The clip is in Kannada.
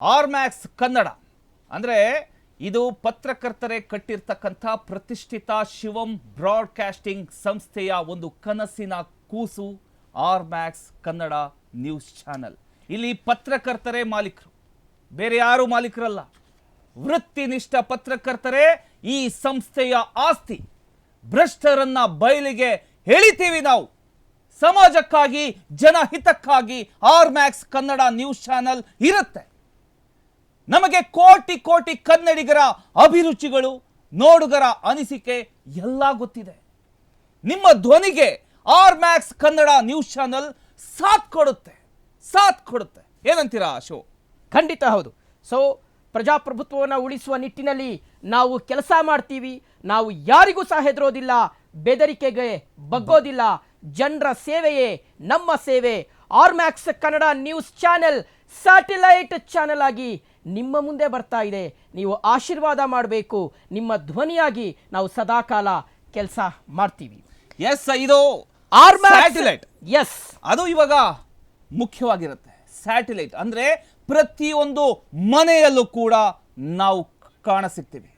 ಆರ್ಮ್ಯಾಕ್ಸ್ ಕನ್ನಡ. ಅಂದರೆ ಇದು ಪತ್ರಕರ್ತರೇ ಕಟ್ಟಿರ್ತಕ್ಕಂಥ ಪ್ರತಿಷ್ಠಿತ ಶಿವಂ ಬ್ರಾಡ್ಕಾಸ್ಟಿಂಗ್ ಸಂಸ್ಥೆಯ ಒಂದು ಕನಸಿನ ಕೂಸು ಆರ್ಮ್ಯಾಕ್ಸ್ ಕನ್ನಡ ನ್ಯೂಸ್ ಚಾನೆಲ್. ಇಲ್ಲಿ ಪತ್ರಕರ್ತರೇ ಮಾಲೀಕರು. ಬೇರೆ ಯಾರು ಮಾಲೀಕರಲ್ಲ. ವೃತ್ತಿನಿಷ್ಠ ಪತ್ರಕರ್ತರೇ ಈ ಸಂಸ್ಥೆಯ ಆಸ್ತಿ ಭ್ರಷ್ಟರನ್ನ ಬಯಲಿಗೆ ಹೇಳಿತೀವಿ ನಾವು. ಸಮಾಜಕ್ಕಾಗಿ, ಜನಹಿತಕ್ಕಾಗಿ ಆರ್ಮ್ಯಾಕ್ಸ್ ಕನ್ನಡ ನ್ಯೂಸ್ ಚಾನೆಲ್ ಇರುತ್ತೆ. ನಮಗೆ ಕೋಟಿ ಕೋಟಿ ಕನ್ನಡಿಗರ ಅಭಿರುಚಿಗಳು, ನೋಡುಗರ ಅನಿಸಿಕೆ ಎಲ್ಲ ಗೊತ್ತಿದೆ. ನಿಮ್ಮ ಧ್ವನಿಗೆ R Max Kannada news channel ಸಾಥ್ ಕೊಡುತ್ತೆ ಸಾಥ್ ಕೊಡುತ್ತೆ. ಏನಂತೀರಾ ಶೋ ಖಂಡಿತ ಹೌದು. ಸೊ ಪ್ರಜಾಪ್ರಭುತ್ವವನ್ನು ಉಳಿಸುವ ನಿಟ್ಟಿನಲ್ಲಿ ನಾವು ಕೆಲಸ ಮಾಡ್ತೀವಿ. ನಾವು ಯಾರಿಗೂ ಸಹ ಹೆದರೋದಿಲ್ಲ ಬೆದರಿಕೆಗೆ ಬಗ್ಗೋದಿಲ್ಲ. ಜನರ ಸೇವೆಯೇ ನಮ್ಮ ಸೇವೆ. R Max Kannada news channel satellite channel ಆಗಿ ನಿಮ್ಮ ಮುಂದೆ ಬರ್ತಾ ಇದೆ. ನೀವು ಆಶೀರ್ವಾದ ಮಾಡಬೇಕು. ನಿಮ್ಮ ಧ್ವನಿಯಾಗಿ ನಾವು ಸದಾಕಾಲ ಕೆಲಸ ಮಾಡ್ತೀವಿ. ಎಸ್ ಇದು ಸ್ಯಾಟಿಲೈಟ್. ಎಸ್ ಅದು ಇವಾಗ ಮುಖ್ಯವಾಗಿರುತ್ತೆ. ಸ್ಯಾಟಲೈಟ್ ಅಂದ್ರೆ ಪ್ರತಿಯೊಂದು ಮನೆಯಲ್ಲೂ ಕೂಡ ನಾವು ಕಾಣಸಿಗ್ತೀವಿ.